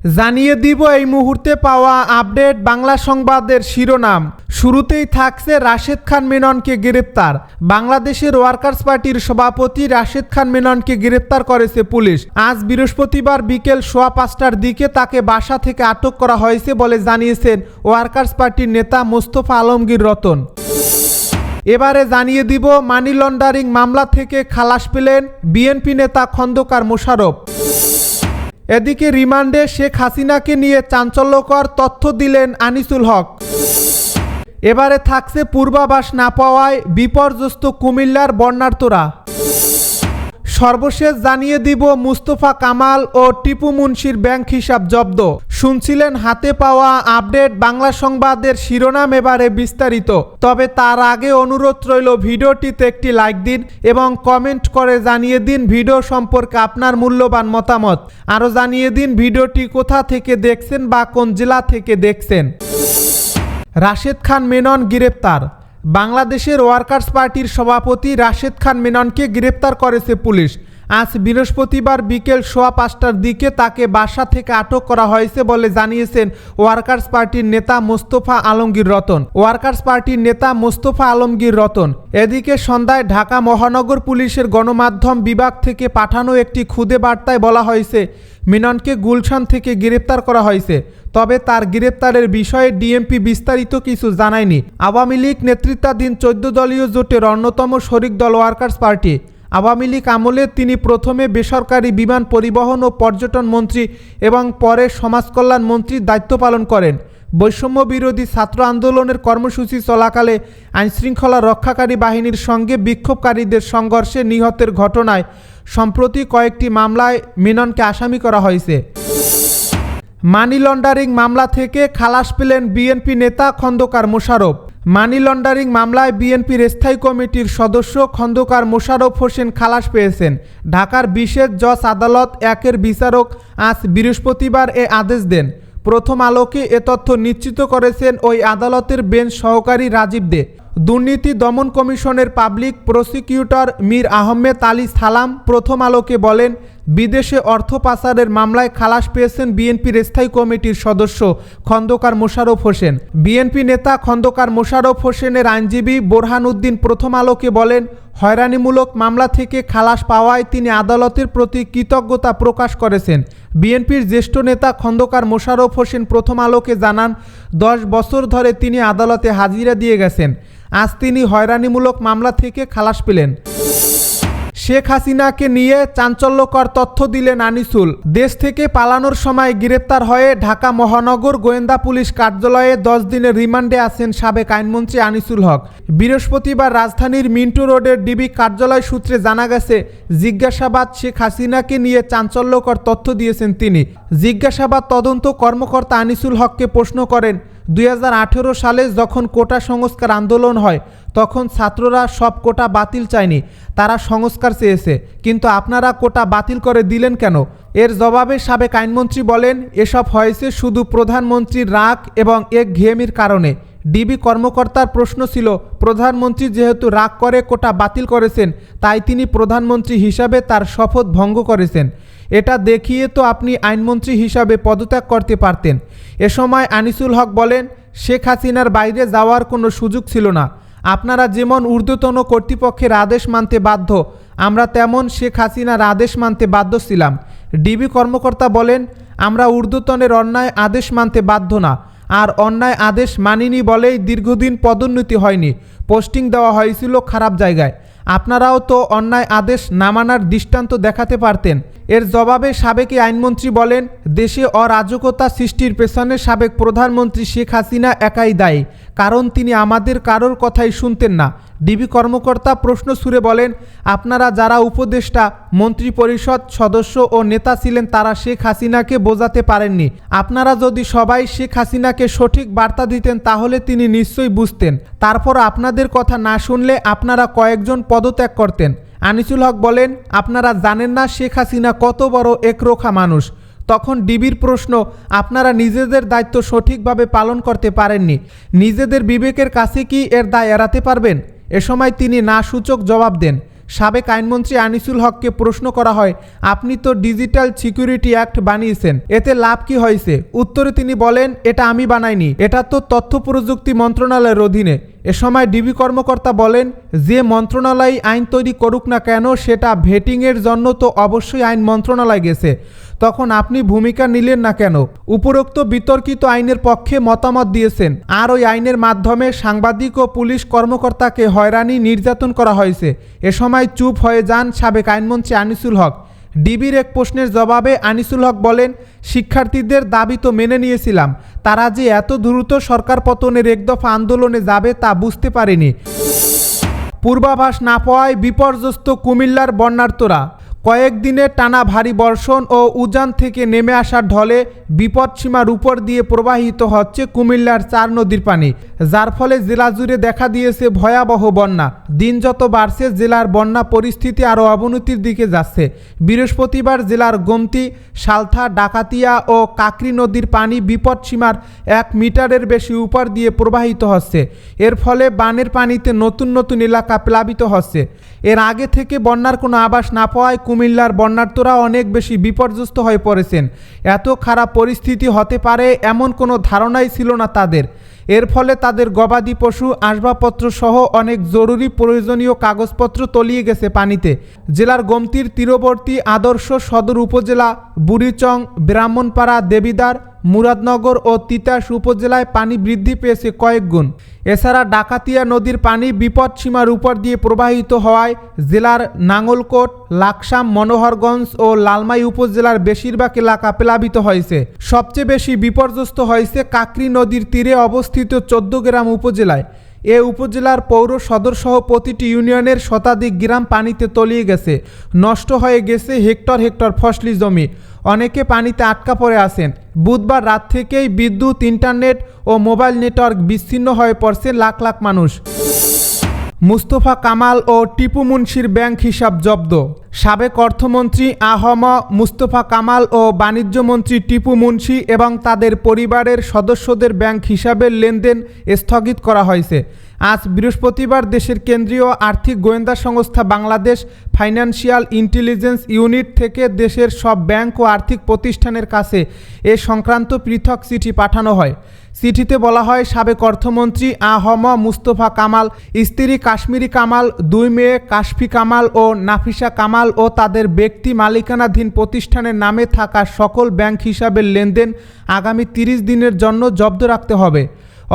জানিয়ে দিব এই মুহূর্তে পাওয়া আপডেট বাংলা সংবাদের শিরোনাম। শুরুতেই থাকছে রাশেদ খান মেননকে গ্রেপ্তার। বাংলাদেশের ওয়ার্কার্স পার্টির সভাপতি রাশেদ খান মেননকে গ্রেপ্তার করেছে পুলিশ। আজ বৃহস্পতিবার বিকেল সোয়া পাঁচটার দিকে তাকে বাসা থেকে আটক করা হয়েছে বলে জানিয়েছেন ওয়ার্কার্স পার্টির নেতা মোস্তফা আলমগীর রতন। এবারে জানিয়ে দিব মানি লন্ডারিং মামলা থেকে খালাস পেলেন বিএনপি নেতা খন্দকার মোশারফ এদিকে রিমান্ডে শেখ হাসিনাকে নিয়ে চাঞ্চল্যকর তথ্য দিলেন আনিসুল হক। এবারে থাকছে পূর্বাভাস না পাওয়ায় বিপর্যস্ত কুমিল্লার বন্যার্তরা সর্বশেষ জানিয়ে দিব মুস্তফা কামাল ও টিপু মুন্সির ব্যাংক হিসাব জব্দ। শুনছিলেন হাতে পাওয়া আপডেট বাংলা সংবাদের শিরোনাম এবারে বিস্তারিত। তবে তার আগে অনুরোধ রইল ভিডিওটিতে একটি লাইক দিন এবং কমেন্ট করে জানিয়ে দিন ভিডিও সম্পর্কে আপনার মূল্যবান মতামত। আরও জানিয়ে দিন ভিডিওটি কোথা থেকে দেখছেন বা কোন জেলা থেকে দেখছেন। রাশেদ খান মেনন, গ্রেপ্তার। বাংলাদেশের ওয়ার্কার্স পার্টির সভাপতি রাশেদ খান মেননকে গ্রেপ্তার করেছে পুলিশ। আজ বৃহস্পতিবার বিকেল সোয়া পাঁচটার দিকে তাকে বাসা থেকে আটক করা হয়েছে বলে জানিয়েছেন ওয়ার্কার্স পার্টির নেতা মোস্তফা আলমগীর রতন। ওয়ার্কার্স পার্টির নেতা মোস্তফা আলমগীর রতন এদিকে সন্ধ্যায় ঢাকা মহানগর পুলিশের গণমাধ্যম বিভাগ থেকে পাঠানো একটি খুদে বার্তায় বলা হয়েছে, মিননকে গুলশান থেকে গ্রেপ্তার করা হয়েছে। তবে তার গ্রেপ্তারের বিষয়ে ডিএমপি বিস্তারিত কিছু জানায়নি। আওয়ামী লীগ নেতৃত্বাধীন চোদ্দ দলীয় জোটের অন্যতম শরিক দল ওয়ার্কার্স পার্টি। আওয়ামী লীগ আমলে তিনি প্রথমে বেসরকারি বিমান পরিবহন ও পর্যটন মন্ত্রী এবং পরে সমাজকল্যাণ মন্ত্রীর দায়িত্ব পালন করেন। বৈষম্য বিরোধী ছাত্র আন্দোলনের কর্মসূচি চলাকালে আইনশৃঙ্খলা রক্ষাকারী বাহিনীর সঙ্গে বিক্ষোভকারীদের সংঘর্ষে নিহতের ঘটনায় সম্প্রতি কয়েকটি মামলায় মিননকে আসামি করা হয়েছে। মানি লন্ডারিং মামলা থেকে খালাস পেলেন বিএনপি নেতা খন্দকার মোশারফ মানি লন্ডারিং মামলায় বিএনপির স্থায়ী কমিটির সদস্য খন্দকার মোশারফ হোসেন খালাস পেয়েছেন। ঢাকার বিশেষ জজ আদালত একের বিচারক আজ বৃহস্পতিবার এ আদেশ দেন। প্রথম আলোকে এ তথ্য নিশ্চিত করেছেন ওই আদালতের বেঞ্চ সহকারী রাজীব দে। দুর্নীতি দমন কমিশনের পাবলিক প্রসিকিউটর মীর আহমেদ আলী সালাম প্রথম আলোকে বলেন বিদেশে অর্থ পাচারের মামলায় খালাস পেয়েছেন বিএনপির স্থায়ী কমিটির সদস্য খন্দকার মোশাররফ হোসেন। বিএনপি নেতা খন্দকার মোশাররফ হোসেনের আইনজীবী বোরহান উদ্দিন প্রথম আলোকে বলেন, হয়রানিমূলক মামলা থেকে খালাস পাওয়ায় তিনি আদালতের প্রতি কৃতজ্ঞতা প্রকাশ করেছেন। বিএনপির জ্যেষ্ঠ নেতা খন্দকার মোশাররফ হোসেন প্রথম আলোকে জানান, দশ বছর ধরে তিনি আদালতে হাজিরা দিয়ে গেছেন। আজ তিনি হয়রানিমূলক মামলা থেকে খালাস পেলেন। শেখ হাসিনাকে নিয়ে চাঞ্চল্যকর তথ্য দিলেন আনিসুল। দেশ থেকে পালানোর সময় গ্রেপ্তার হয়ে ঢাকা মহানগর গোয়েন্দা পুলিশ কার্যালয়ে দশ দিনের রিমান্ডে আছেন সাবেক আইনমন্ত্রী আনিসুল হক। বৃহস্পতিবার রাজধানীর মিন্টু রোডের ডিবি কার্যালয় সূত্রে জানা গেছে, জিজ্ঞাসাবাদ শেখ হাসিনাকে নিয়ে চাঞ্চল্যকর তথ্য দিয়েছেন তিনি। জিজ্ঞাসাবাদ তদন্ত কর্মকর্তা আনিসুল হককে প্রশ্ন করেন, দুই হাজার আঠেরো সালে যখন কোটা সংস্কার আন্দোলন হয় তখন ছাত্ররা সব কোটা বাতিল চায়নি। তারা সংস্কার চেয়েছে। কিন্তু আপনারা কোটা বাতিল করে দিলেন কেন? এর জবাবে সাবেক আইনমন্ত্রী বলেন, এসব হয়েছে শুধু প্রধানমন্ত্রীর রাগ এবং এক ঘেয়েমির কারণে। ডিবি কর্মকর্তার প্রশ্ন ছিল, প্রধানমন্ত্রী যেহেতু রাগ করে কোটা বাতিল করেছেন, তাই তিনি প্রধানমন্ত্রী হিসাবে তার শপথ ভঙ্গ করেছেন। এটা দেখিয়ে তো আপনি আইনমন্ত্রী হিসাবে পদত্যাগ করতে পারতেন। এ সময় আনিসুল হক বলেন, শেখ হাসিনার বাইরে যাওয়ার কোনো সুযোগ ছিল না। আপনারা যেমন ঊর্ধ্বতন কর্তৃপক্ষের আদেশ মানতে বাধ্য, আমরা তেমন শেখ হাসিনার আদেশ মানতে বাধ্য ছিলাম। ডিবি কর্মকর্তা বলেন, আমরা ঊর্ধ্বতনের অন্যায় আদেশ মানতে বাধ্য না, আর অন্যায় আদেশ মানিনি বলেই দীর্ঘদিন পদোন্নতি হয়নি। পোস্টিং দেওয়া হয়েছিল খারাপ জায়গায়। আপনারাও তো অন্যায় আদেশ না মানার দৃষ্টান্ত দেখাতে পারতেন। এর জবাবে সাবেক আইনমন্ত্রী বলেন, দেশে অরাজকতা সৃষ্টির পেছনে সাবেক প্রধানমন্ত্রী শেখ হাসিনা একাই দায়ী, কারণ তিনি আমাদের কারোর কথাই শুনতেন না। ডিবি কর্মকর্তা প্রশ্ন সুরে বলেন, আপনারা যারা উপদেষ্টা মন্ত্রী পরিষদ সদস্য ও নেতা ছিলেন, তারা শেখ হাসিনাকে বোঝাতে পারেননি। আপনারা যদি সবাই শেখ হাসিনাকে সঠিক বার্তা দিতেন, তাহলে তিনি নিশ্চয়ই বুঝতেন। তারপর আপনাদের কথা না শুনলে আপনারা কয়েকজন পদত্যাগ করতেন। আনিসুল হক বলেন, আপনারা জানেন না শেখ হাসিনা কত বড় একরোখা মানুষ। তখন ডিবির প্রশ্ন, আপনারা নিজেদের দায়িত্ব সঠিকভাবে পালন করতে পারেননি। নিজেদের বিবেকের কাছে কি এর দায় এড়াতে পারবেন? এ সময় তিনি না সূচক জবাব দেন। সাবেক আইনমন্ত্রী আনিসুল হককে প্রশ্ন করা হয়, আপনি তো ডিজিটাল সিকিউরিটি অ্যাক্ট বানিয়েছেন, এতে লাভ কি হয়েছে? উত্তরে তিনি বলেন, এটা আমি বানাইনি, এটা তো তথ্য প্রযুক্তি মন্ত্রণালয়ের অধীনে। এ সময় ডিবি কর্মকর্তা বলেন, যে মন্ত্রণালয় আইন তৈরি করুক না কেন, সেটা ভেটিংয়ের জন্য তো অবশ্যই আইন মন্ত্রণালয় গেছে। তখন আপনি ভূমিকা নিলেন না কেন? উপরোক্ত বিতর্কিত আইনের পক্ষে মতামত দিয়েছেন। আর ওই আইনের মাধ্যমে সাংবাদিক ও পুলিশ কর্মকর্তাকে হয়রানি, নির্যাতন করা হয়েছে। এ সময় চুপ হয়ে যান সাবেক আইনমন্ত্রী আনিসুল হক। ডিবির এক প্রশ্নের জবাবে আনিসুল হক বলেন, শিক্ষার্থীদের দাবি তো মেনে নিয়েছিলাম। তারা যে এত দ্রুত সরকার পতনের একদফা আন্দোলনে যাবে তা বুঝতে পারেনি। পূর্বাভাস না পাওয়ায় বিপর্যস্ত কুমিল্লার বন্যার্তরা কয়েকদিনে টানা ভারী বর্ষণ ও উজান থেকে নেমে আসার ঢলে বিপদসীমার উপর দিয়ে প্রবাহিত হচ্ছে কুমিল্লার চার নদীর পানি। যার ফলে জেলা জুড়ে দেখা দিয়েছে ভয়াবহ বন্যা। দিন যত বাড়ছে, জেলার বন্যা পরিস্থিতি আরও অবনতির দিকে যাচ্ছে। বৃহস্পতিবার জেলার গোমতি, সালথা, ডাকাতিয়া ও কাকরি নদীর পানি বিপদসীমার এক মিটারের বেশি উপর দিয়ে প্রবাহিত হচ্ছে। এর ফলে বানের পানিতে নতুন নতুন এলাকা প্লাবিত হচ্ছে। এর আগে থেকে বন্যার কোনো আবাস না পাওয়ায় কুমিল্লার বন্যার্তরা অনেক বেশি বিপর্যস্ত হয়ে পড়েছেন। এত খারাপ পরিস্থিতি হতে পারে এমন কোনো ধারণাই ছিল না তাদের। এর ফলে তাদের গবাদি পশু, আসবাবপত্র সহ অনেক জরুরি প্রয়োজনীয় কাগজপত্র তলিয়ে গেছে পানিতে। জেলার গমতির তীরবর্তী আদর্শ সদর উপজেলা বুড়িচং, ব্রাহ্মণপাড়া, দেবিদার মুরাদনগর ও তিতাস উপজেলায় পানি বৃদ্ধি পেয়েছে কয়েক গুণ। এছাড়া ডাকাতিয়া নদীর পানি বিপদসীমার উপর দিয়ে প্রবাহিত হওয়ায় জেলার নাঙ্গলকোট লাকসাম, মনোহরগঞ্জ ও লালমাই উপজেলার বেশিরভাগ এলাকা প্লাবিত হয়েছে। সবচেয়ে বেশি বিপর্যস্ত হয়েছে কাকরি নদীর তীরে অবস্থিত চোদ্দ গ্রাম উপজেলায়। এ উপজেলার পৌর সদরসহ প্রতিটি ইউনিয়নের শতাধিক গ্রাম পানিতে তলিয়ে গেছে। নষ্ট হয়ে গেছে হেক্টর হেক্টর ফসলি জমি। অনেকে পানিতে আটকা পড়ে আছেন। বুধবার রাত থেকেই বিদ্যুৎ, ইন্টারনেট ও মোবাইল নেটওয়ার্ক বিচ্ছিন্ন হয়ে পড়ছে লাখ লাখ মানুষ। মুস্তফা কামাল ও টিপু মুন্সির ব্যাংক হিসাব জব্দ। সাবেক অর্থমন্ত্রী আহম, মুস্তফা কামাল ও বাণিজ্যমন্ত্রী টিপু মুন্সি এবং তাদের পরিবারের সদস্যদের ব্যাংক হিসাবের লেনদেন স্থগিত করা হয়েছে। আজ বৃহস্পতিবার দেশের কেন্দ্রীয় আর্থিক গোয়েন্দা সংস্থা বাংলাদেশ ফাইন্যান্সিয়াল ইন্টেলিজেন্স ইউনিট থেকে দেশের সব ব্যাংক ও আর্থিক প্রতিষ্ঠানের কাছে এ সংক্রান্ত পৃথক চিঠি পাঠানো হয়। চিঠিতে বলা হয়, সাবেক অর্থমন্ত্রী আহম মুস্তফা কামাল, স্ত্রী কাশ্মীরি কামাল, দুই মেয়ে কাশফি কামাল ও নাফিসা কামাল ও তাদের ব্যক্তি মালিকানাধীন প্রতিষ্ঠানের নামে থাকা সকল ব্যাংক হিসাবের লেনদেন আগামী তিরিশ দিনের জন্য জব্দ রাখতে হবে।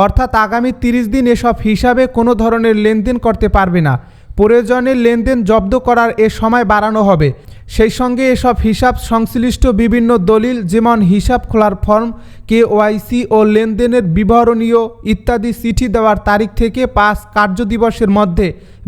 অর্থাৎ আগামী তিরিশ দিন এসব হিসাবে কোনো ধরনের লেনদেন করতে পারবে না। প্রয়োজনে লেনদেন জব্দ করার এ সময় বাড়ানো হবে। সেই সঙ্গে এসব হিসাব সংশ্লিষ্ট বিভিন্ন দলিল, যেমন হিসাব খোলার ফর্ম, কে ওয়াইসি ও লেনদেনের বিবরণীয় ইত্যাদি চিঠি দেওয়ার তারিখ থেকে পাঁচ কার্যদিবসের মধ্যে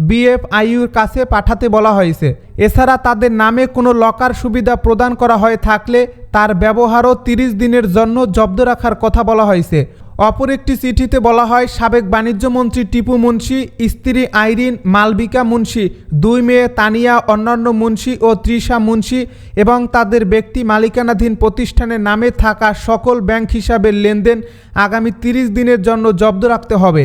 বিএফআইউর কাছে পাঠাতে বলা হয়েছে। এছাড়া তাদের নামে কোনো লকার সুবিধা প্রদান করা হয়ে থাকলে তার ব্যবহারও তিরিশ দিনের জন্য জব্দ রাখার কথা বলা হয়েছে। অপর একটি চিঠিতে বলা হয়, সাবেক বাণিজ্যমন্ত্রী টিপু মুন্সি, স্ত্রী আইরিন মালবিকা মুন্সি, দুই মেয়ে তানিয়া, অন্যান্য মুন্সি ও তৃষা মুন্সি এবং তাদের ব্যক্তি মালিকানাধীন প্রতিষ্ঠানের নামে থাকা সকল ব্যাংক হিসাবের লেনদেন আগামী তিরিশ দিনের জন্য জব্দ রাখতে হবে।